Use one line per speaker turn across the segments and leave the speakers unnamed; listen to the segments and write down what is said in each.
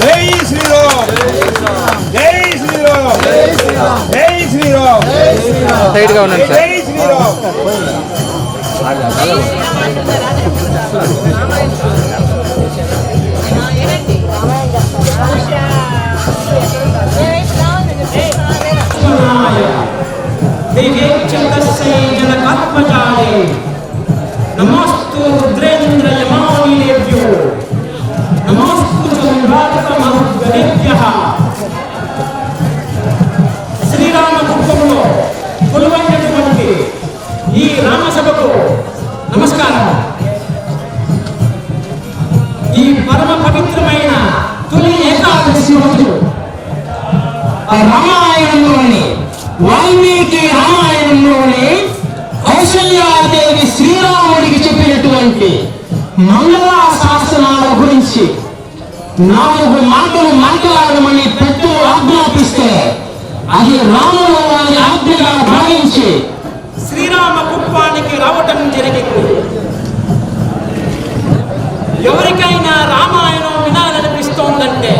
జై శ్రీరామ్. జై శ్రీరామ్. జై శ్రీరామ్.
సైడ్గా ఉండండి సార్.
జై శ్రీరామ్.
దివ్యేచ్చందస్సై జనకాత్మజాయే రామాయణంలోని వాల్మీకి రామాయణంలోని కౌశల్యాదేవి శ్రీరాముడికి చెప్పినటువంటి మంగళ శాసనాల గురించి నాలుగు మాటలు మాట్లాడమని పెద్దలు ఆజ్ఞాపిస్తే అది రాముడు వారి ఆజ్ఞగా భావించి శ్రీరామ కుప్పానికి రావటం జరిగింది. ఎవరికైనా రామాయణం వినాలనిపిస్తోందంటే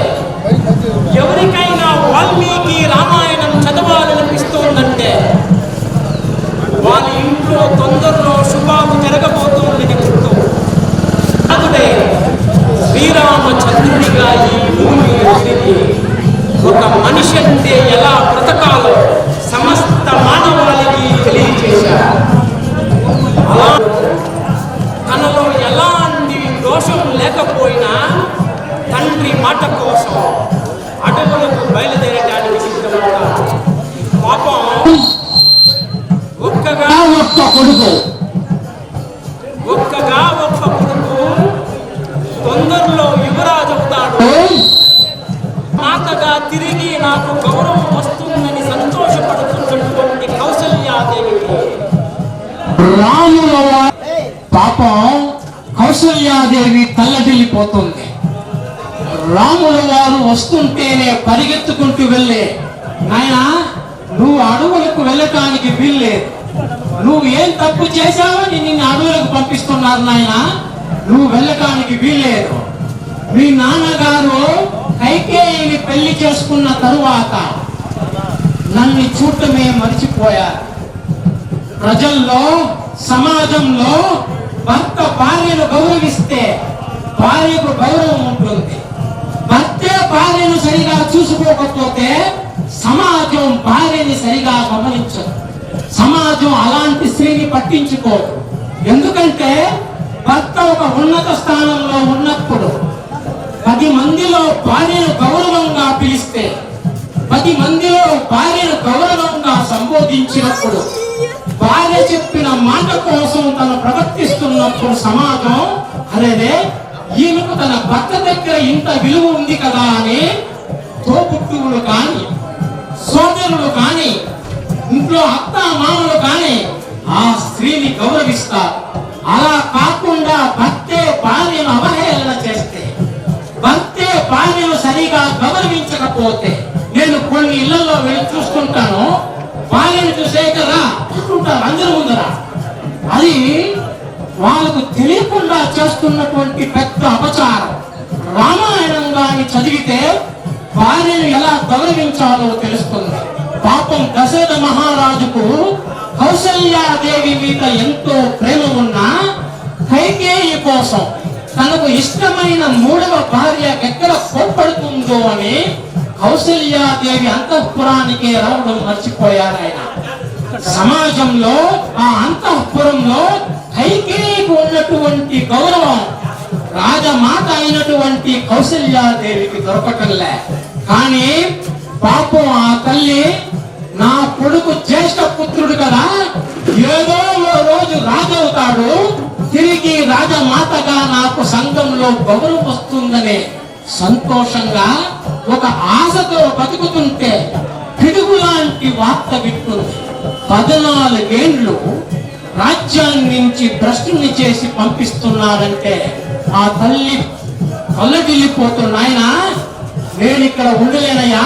ఎవరికైనా వాల్మీకి రామాయణం చదవాలనిపిస్తోందంటే వాళ్ళ ఇంట్లో తొందరలో శుభాము జరగబోతోందని గుర్తు. అతడే శ్రీరామచంద్రుడిగా ఈ నాకు గౌరవం వస్తుందని సంతోషపడుతున్నటువంటి కౌసల్యాదేవికి. రాముల వారి పాపం కౌసల్యాదేవి తల్లడిల్లిపోతుంది. రాముల వారు వస్తుంటేనే పరిగెత్తుకుంటూ వెళ్ళే. నాయనా నువ్వు అడవులకు వెళ్ళటానికి వీల్లేదు. నువ్వు ఏం తప్పు చేశావని నిన్ను అడవులకు పంపిస్తున్నారు నాయన. నువ్వు వెళ్ళటానికి వీల్లేదు. మీ నాన్నగారు కైకేయిని పెళ్ళి చేసుకున్న తరువాత నన్ను చూడటమే మర్చిపోయారు. ప్రజల్లో సమాజంలో భర్త భార్యను గౌరవిస్తే భార్యకు గౌరవం ఉంటుంది. భర్తే భార్యను సరిగా చూసుకోకపోతే సమాజం భార్యని సరిగా గమనించదు. సమాజం అలాంటి స్త్రీని పట్టించుకోదు. ఎందుకంటే భర్త ఒక ఉన్నత స్థానంలో ఉన్నప్పుడు పది మందిలో భార్యను గౌరవంగా పిలిస్తే పది మందిలో భార్యను గౌరవంగా సంబోధించినప్పుడు భార్య చెప్పిన మాట కోసం తను ప్రవర్తిస్తున్నప్పుడు సమాజం అరేదే ఈమెకు తన భర్త దగ్గర ఇంత విలువ ఉంది కదా అని తోపుట్టువులు కాని సోదరులు కాని ఇంట్లో అత్త మామలు కాని ఆ స్త్రీని గౌరవిస్తారు. అలా కాకుండా భర్తే భార్యను అవహేళన చేస్తే భక్తే భార్యను సరిగా గౌరవించకపోతే నేను కొన్ని ఇళ్ళలో వెళ్ళి చూస్తుంటాను భార్యను చూసే కదా అంటుంటారు అందరూ ముందరా అది వాళ్ళకు తెలియకుండా చేస్తున్నటువంటి పెద్ద అపచారం. రామాయణం గాని చదివితే భార్యను ఎలా గౌరవించాలో తెలుస్తుంది. పాపం దశరథ మహారాజుకు కౌసల్యాదేవి మీద ఎంతో ప్రేమ ఉన్నా కైకేయి కోసం తనకు ఇష్టమైన మూడవ భార్య ఎక్కడ కోప్పడుతుందో అని కౌశల్యాదేవి అంతఃపురానికే రావడం మర్చిపోయారు ఆయన. సమాజంలో ఆ అంతఃపురంలో కైకేయికి ఉన్నటువంటి గౌరవం రాజమాత అయినటువంటి కౌశల్యాదేవికి దొరకటంలే కానీ పాపం ఆ తల్లి నా కొడుకు జ్యేష్ఠ పుత్రుడు కదా ఏదో ఓ రోజు రాజవుతాడు. తిరిగి రాజమాతగా నాకు సంఘంలో గౌరవం వస్తుందనే సంతోషంగా ఒక ఆశతో బతుకుతుంటే పిడుగు లాంటి వార్త విట్టుంది పద్నాలుగేండ్లు రాజ్యాన్ని నుంచి భ్రష్టుని చేసి పంపిస్తున్నారంటే ఆ తల్లి కళ్ళగిల్లిపోతున్నాయన నేను ఇక్కడ ఉండలేనయ్యా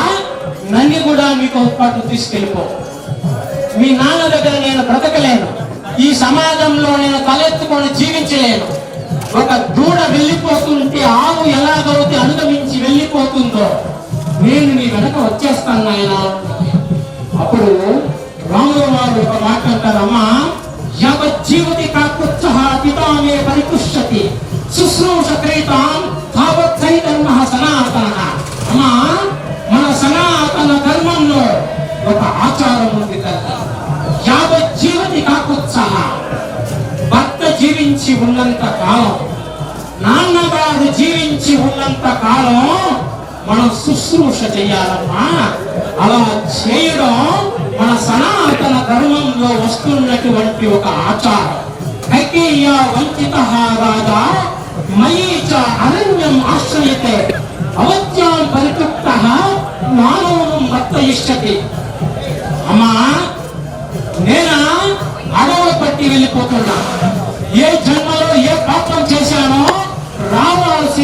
నన్ను కూడా మీతో పాటు తీసుకెళ్ళిపో. మీ నాన్న దగ్గర నేను బ్రతకలేను. ఈ సమాజంలో నేను తలెత్తుకొని జీవించలేను. ఒక దూడ వెళ్ళిపోతుంటే ఆవు ఎలాగైతే అనుగమించి వెళ్ళిపోతుందో నేను నీ వెనక వచ్చేస్తాను నాయన. అప్పుడు రాముల వారు ఒక మాట అంటారమ్మా యావజ్జీవతి జీవతి పితామే ఉన్నంత కాలం నాన్నగారు జీవించి ఉన్నంత కాలం మనం శుశ్రూష చేయాలమ్మా. అలా చేయడం మన సనాతన ధర్మంలో వస్తున్నటువంటి ఒక ఆచారం. కైకేయ వంచిత రాజా మయీ చ అరణ్యం ఆశ్రయతే అవత్యాం పరితృప్త మానవం వర్తయిష్యతి అమ్మా నేనా అడవ పట్టి వెళ్ళిపోతున్నా. ఏ ఏ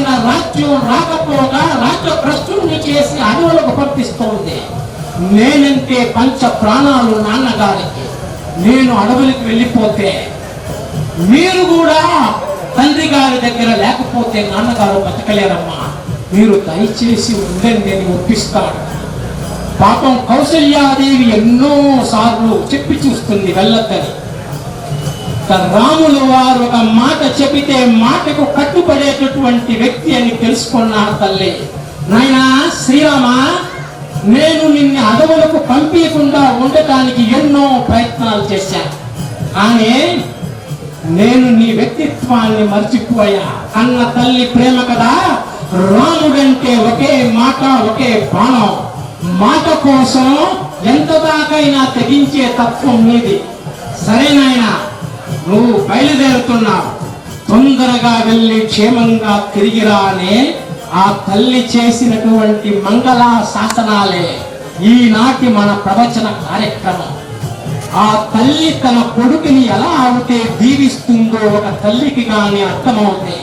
రావాల్సిన రాజ్యం రాకపోగా రాజ్య భ్రష్టుని చేసి అడవులకు పంపిస్తోంది. నేనంటే పంచ ప్రాణాలు నాన్నగారికి. నేను అడవులకు వెళ్ళిపోతే మీరు కూడా తండ్రి గారి దగ్గర లేకపోతే నాన్నగారు బతకలేరమ్మా. మీరు దయచేసి ఉండండి అని ఒప్పిస్తాడు. పాపం కౌసల్యాదేవి ఎన్నో సార్లు చెప్పి చూస్తుంది వెళ్ళొద్దని రాముల వారు ఒక మాట చెబితే మాటకు కట్టుబడేటటువంటి వ్యక్తి అని తెలుసుకున్నారు తల్లి. నాయనా శ్రీరామ నేను నిన్ను అడవులకు పంపించకుండా ఉండటానికి ఎన్నో ప్రయత్నాలు చేశాను కానీ నేను నీ వ్యక్తిత్వాన్ని మర్చిపోయా. అన్న తల్లి ప్రేమ కదా. రాముడంటే ఒకే మాట ఒకే బాణం. మాట కోసం ఎంత దాకైనా తెగించే తత్వం మీది సరేనాయనా నువ్వు బయలుదేరుతున్నావు తొందరగా వెళ్ళి క్షేమంగా తిరిగిరా అనే ఆ తల్లి చేసినటువంటి మంగళ శాసనాలే ఈనాటి మన ప్రవచన కార్యక్రమం. ఆ తల్లి తన కొడుకుని ఎలా అవుతే దీవిస్తుందో ఒక తల్లికి కానీ అర్థమవుతుంది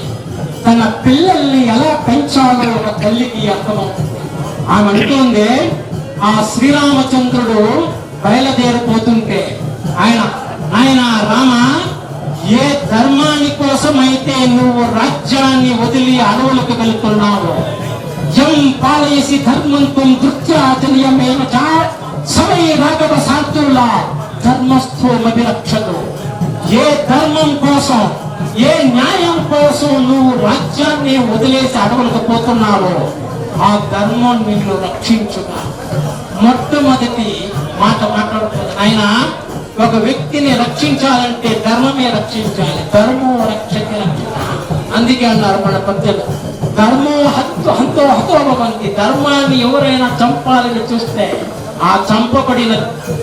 తన పిల్లల్ని ఎలా పెంచాలో ఒక తల్లికి అర్థమవుతుంది. ఆమె అంటుంది ఆ శ్రీరామచంద్రుడు బయలుదేరిపోతుంటే ఆయన ఆయన రామ ఏ ధర్మాని కోసమైతే నువ్వు రాజ్యాన్ని వదిలి అడవులకు వెళ్తున్నావు? ఎం పాలేసి ధర్మంతం దృత్యాచనీయమేన సమయ రాఘవ శాంతుల ధర్మస్థోమభిరక్షదు ఏ ధర్మం కోసం ఏ న్యాయం కోసం నువ్వు రాజ్యాన్ని వదిలేసి అడవులకు పోతున్నావో ఆ ధర్మం నిన్ను రక్షించుగా మొట్టమొదటి మాట మాట్లాడుతుంది. ఆయన ఒక వ్యక్తిని రక్షించాలంటే ధర్మమే రక్షించాలి. ధర్మో రక్షకి రక్షణ అందుకే అన్నారు మన పద్యలు ధర్మం హత్తు హంతో హతోభవంతి ధర్మాన్ని ఎవరైనా చంపాలని చూస్తే ఆ చంపబడిన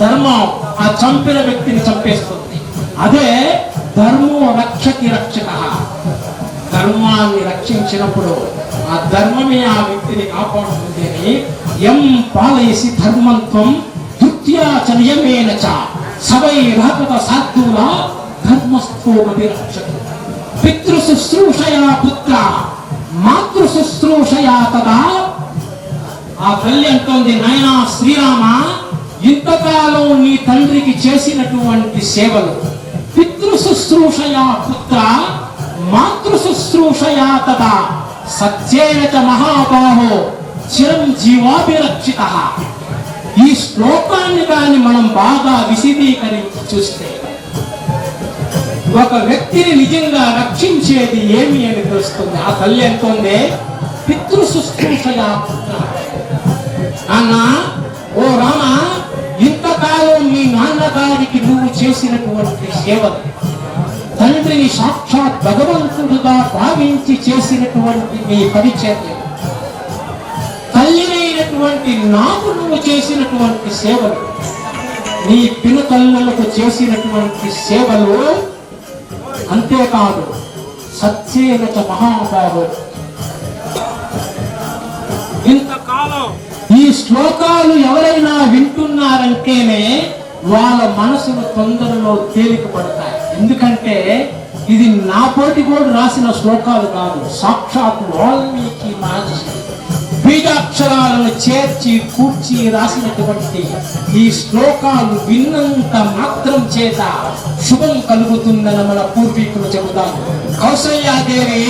ధర్మం ఆ చంపిన వ్యక్తిని చంపేస్తుంది. అదే ధర్మో రక్షకి రక్షక. ధర్మాన్ని రక్షించినప్పుడు ఆ ధర్మమే ఆ వ్యక్తిని కాపాడుతుంది అని ఎం పాలయసి ధర్మంత్వం దుత్యాచర్యమేన చ. సవై రాకత సాధువుల ధర్మస్థోమపి రక్షతు పితృ శుశ్రూషయా పుత్ర మాతృ శుశ్రూషయా తదా. ఆ తల్లి అంటోంది నాయనా శ్రీరామ ఇంతకాలం నీ తండ్రికి చేసినటువంటి సేవలు పితృ శుశ్రూషయా పుత్ర మాతృ శుశ్రూషయా తదా. సత్యేన చ మహాబాహో చిరంజీవాభిరక్షిత. ఈ శ్లోకాన్ని కానీ మనం బాగా విశదీకరించి చూస్తే ఒక వ్యక్తిని నిజంగా రక్షించేది ఏమి అని తెలుస్తుంది? ఆ తల్లి అంటుంది పితృ శుశ్రూషగా పుత్ర ఓ రామ ఇంతకాలం మీ నాన్నగారికి నువ్వు చేసినటువంటి సేవ తండ్రిని సాక్షాత్ భగవంతుడుగా భావించి చేసినటువంటి నీ పరిచర్య తల్లినైనటువంటి నాకు నువ్వు చేసినటువంటి సేవలు నీ పినతల్లులకు చేసినటువంటి సేవలు అంతేకాదు సత్యేనచ మహాబాబు ఇంతకాలం ఈ శ్లోకాలు ఎవరైనా వింటున్నారంటేనే వాళ్ళ మనసులు తొందరలో తేలిక పడతాయి ఎందుకంటే ఇది నా పోటీ కూడా రాసిన శ్లోకాలు కాదు సాక్షాత్ వాల్మీకి మహర్షి బీజాక్షరాలను చేర్చి కూర్చి రాసినటువంటి ఈ శ్లోకాలు విన్నంత మాత్రం చేత శుభం కలుగుతుందని మన పూర్వీకులు చెబుతారు. కౌసల్యాదేవి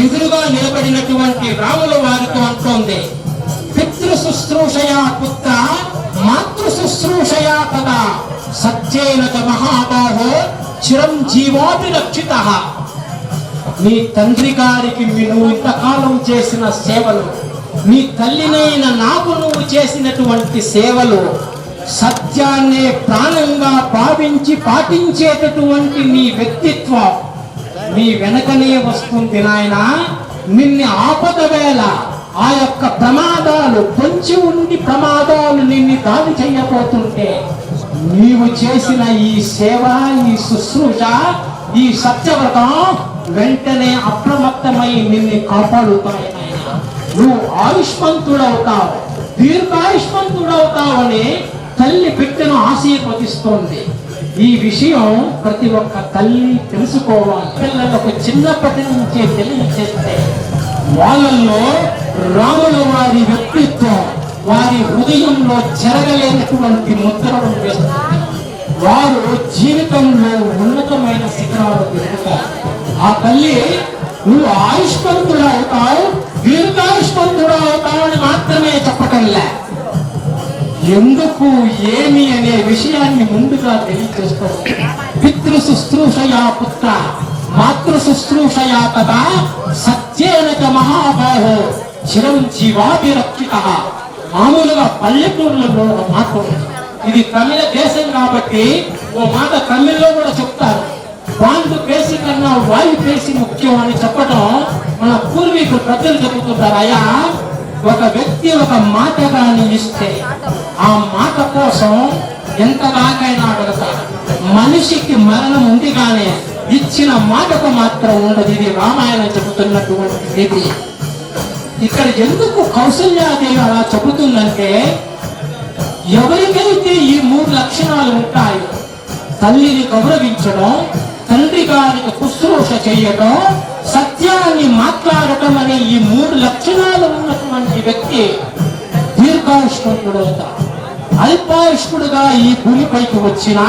ఎదురుగా నిలబడినటువంటి రాముల వారితో అంటోంది పితృ శుశ్రూషయా పుత్ర మాతృ శుశ్రూషయా కదా సత్యేన మహాబాహో చిరం జీవాపి రక్షిత. నీ తండ్రి గారికి నువ్వు ఇంతకాలం చేసిన సేవలు నీ తల్లినైన నాకు నువ్వు చేసినటువంటి సేవలు సత్యాన్నే ప్రాణంగా భావించి పాటించేటటువంటి నీ వ్యక్తిత్వం నీ వెనకనే వస్తుంది నాయన. నిన్ను ఆపద వేళ ఆ యొక్క ప్రమాదాలు పొంచి ఉండి ప్రమాదాలు నిన్ను దాడి చేయబోతుంటే నీవు చేసిన ఈ సేవ ఈ శుశ్రూష ఈ సత్యవ్రతం వెంటనే అప్రమత్తమై నిన్ను కాపాడుతాయి నువ్వు ఆయుష్మంతుడవుతావు దీర్ఘాయుష్మంతుడవుతావని తల్లి బిడ్డను ఆశీర్వదిస్తోంది. ఈ విషయం ప్రతి ఒక్క తల్లి తెలుసుకోవాలి. పిల్లలకు చిన్నప్పటి నుంచే తెలియచేస్తే వాళ్ళల్లో రాముల వారి వ్యక్తిత్వం వారి హృదయంలో చెరగలేనటువంటి ముద్రలు వేస్తుంది వారు జీవితంలో ఉన్నతమైన శిఖరాలు పెరుగుతారు ఆ తల్లి నువ్వు ఆయుష్మంతుడు అవుతావు అని మాత్రమే చెప్పటంలే ఎందుకు ఏమి అనే విషయాన్ని ముందుగా తెలియజేస్తుంది పితృ శుశ్రూషయా పుత్ర మాతృ శుశ్రూషయా కదా సత్యేన మహాబాహో చిరం జీవాభిరక్షిత మామూలుగా పల్లెటూరులలో ఒక మాట ఇది తమిళ దేశం కాబట్టి ఓ మాట తమిళ్ళో కూడా చెప్తారు. బాండు పేసి కన్నా వాయు పేసి ముఖ్యం అని చెప్పడం మన పూర్వీకులు ప్రజలు చెబుతుంటారు. అయ్యా ఒక వ్యక్తి ఒక మాట కానీ ఇస్తే ఆ మాట కోసం ఎంత దాకైనా మనిషికి మరణం ఉంది కానీ ఇచ్చిన మాటకు మాత్రం ఉండదు. ఇది రామాయణం చెబుతున్నటువంటి ఇది ఇక్కడ ఎందుకు కౌశల్యాదేవి అలా చెబుతుందంటే ఎవరికైతే ఈ మూడు లక్షణాలు ఉంటాయో తల్లిని గౌరవించడం తండ్రి గారికి శుశ్రూష చేయడం సత్యాన్ని మాట్లాడటం అనే ఈ మూడు లక్షణాలు ఉన్నటువంటి వ్యక్తి దీర్ఘాయుష్మంతుడు అవుతాడు అల్పాయుష్కుడుగా ఈ భూమిపైకి వచ్చిన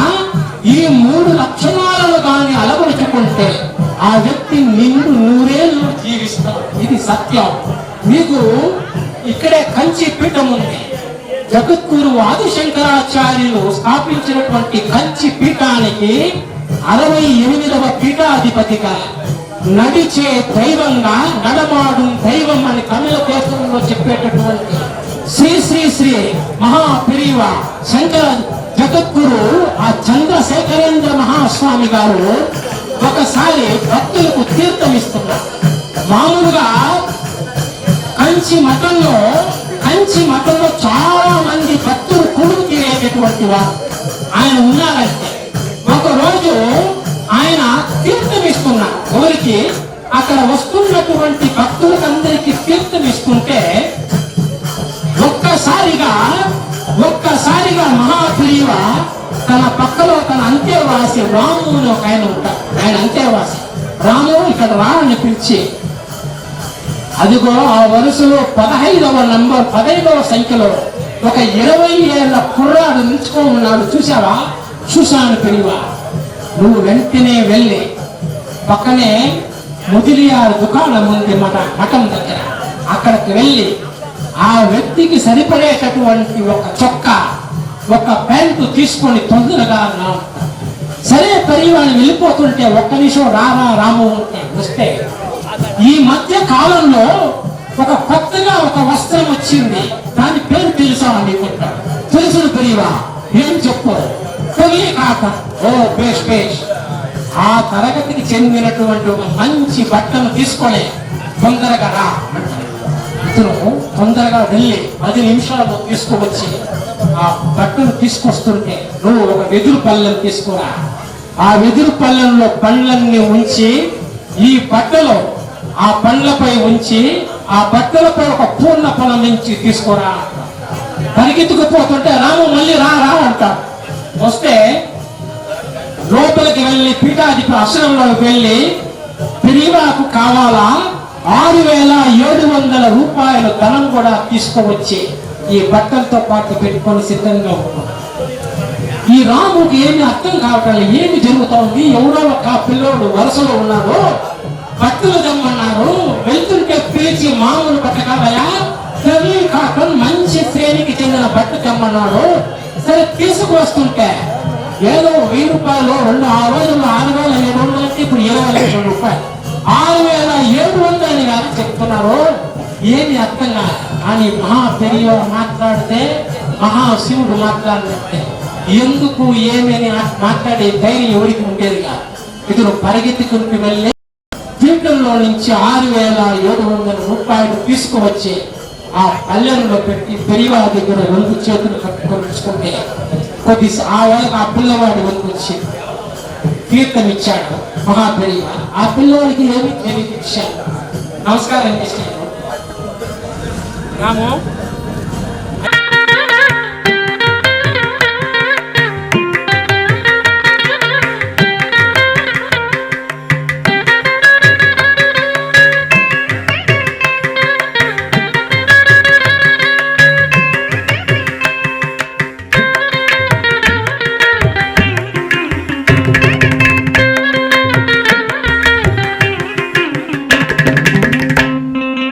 ఈ మూడు లక్షణాలను కాని అలవరుచుకుంటే ఆ వ్యక్తి నిండు నూరేళ్ళు జీవిస్తాడు. ఇది సత్యం. మీకు ఇక్కడే కంచి పీఠం ఉంది. జగద్గురు ఆదిశంకరాచార్యులు స్థాపించినటువంటి కంచి పీఠానికి అరవై ఎనిమిదవ పీఠాధిపతిగా నడిచే దైవంగా నడమాడు దైవం అని తమిళ దేశంలో చెప్పేటటువంటి శ్రీ శ్రీ శ్రీ మహాపిరివ శంకర జగద్గురు ఆ చంద్రశేఖరేంద్ర మహాస్వామి గారు ఒకసారి భక్తులకు తీర్థం ఇస్తున్నారు మామూలుగా కంచి మతంలో కంచి మతంలో చాలా మంది భక్తులు కొడుకు తీరేటటువంటి వారు. ఆయన ఉన్నారంటే. ఒకరోజు ఆయన తీర్థం ఎవరికి అక్కడ వస్తున్నటువంటి భక్తులకందరికి తీర్థమిస్తుంటే ఒక్కసారిగా ఒక్కసారిగా మహాప్రియువ తన పక్కలో తన అంతేవాసి రాము అని ఒక ఆయన ఉంటాడు ఆయన అంతేవాసి రాము ఇక్కడ రా పిలిచి అదిగో ఆ వరుసలో పదహైదవ నంబర్ పదహైదవ సంఖ్యలో ఒక ఇరవై ఏళ్ళ కుర్రాడు నిలుచుకొని ఉన్నాడు. చూసావా చూశాను పెరివా నువ్వు వెంటనే వెళ్ళి. పక్కనే ముదిలియార్ దుకాణం ఉంది మఠ మఠం దగ్గర. అక్కడికి వెళ్ళి ఆ వ్యక్తికి సరిపడేటటువంటి ఒక చొక్కా ఒక ప్యాంటు తీసుకొని తొందరగా నా సరే పరివాణి వెళ్ళిపోతుంటే ఒక్క నిమిషం రారా రాము అంటే వస్తే ఈ మధ్య కాలంలో ఒక కొత్తగా ఒక వస్త్రం వచ్చింది. దాని పేరు తెలుసా నీకు తెలుసు పెరివా ఏం చెప్పు? తొలి కాక ఓ పేష్ పేష్ ఆ తరగతికి చెందినటువంటి ఒక మంచి బట్టను తీసుకొని తొందరగా రా అంటాడు. ఇతను తొందరగా వెళ్ళి పది నిమిషాల్లో తీసుకువచ్చి ఆ బట్టను తీసుకొస్తుంటే నువ్వు ఒక వెదురు పళ్ళెం తీసుకురా. ఆ వెదురు పళ్ళెంలో పళ్ళన్ని ఉంచి ఈ బట్టలో ఆ పండ్లపై ఉంచి ఆ బట్టలపై ఒక పూర్ణ ఫలం నుంచి తీసుకురా పరిగెత్తుకుపోతుంటే రాము మళ్ళీ రా రా అంటాడు. వస్తే లోపలికి వెళ్ళి పీఠాధిపతి అసనంలోకి వెళ్ళి పిరివాకు కావాలా? ఆరు వేల ఏడు వందల రూపాయల ధనం కూడా తీసుకువచ్చి ఈ బట్టలతో పాటు పెట్టుకొని సిద్ధంగా ఉన్నాడు ఈ రాముకి ఏమి అర్థం కావటం ఏమి ఏమి జరుగుతోంది? ఎవరో ఒక పిల్లోడు వరుసలో ఉన్నాడు. భక్తులు దమ్మన్నారు వెళ్తుంటే పిలిచి మామూలు బట్ట కాదయా కాటన్ మంచి తెమ్మన్నాడు. సరే తీసుకువస్తుంటే ఏదో వెయ్యి రూపాయలు రెండు ఆ రోజుల్లో ఆరు వేల ఏడు వందలకి ఇప్పుడు ఇరవై లక్షల రూపాయలు. ఆరు వేల ఏడు వందలు కాదు చెప్తున్నారు ఏమి అర్థం కాదు. అని మహా పెరియ మాట్లాడితే మహాశివుడు మాట్లాడినట్టే. ఎందుకు ఏమని మాట్లాడే ధైర్యం ఎవరికి ఉండేది కాదు. ఇతను పరిగెత్తుకుంటూ వెళ్ళి జీవితంలో నుంచి ఆరు వేల ఏడు వందల రూపాయలు తీసుకువచ్చి ఆ పల్లెల్లో పెట్టి పెరివారి దగ్గర రెండు చేతులు కట్టుకొనించుకుంటే కొద్ది ఆ వేళకు ఆ పిల్లవాడు వచ్చి తీర్థం ఇచ్చాడు మహా పెరివ ఆ పిల్లవాడికి ఏమి తెలియదు ఇచ్చాడు? నమస్కారం చేశాను
రాము.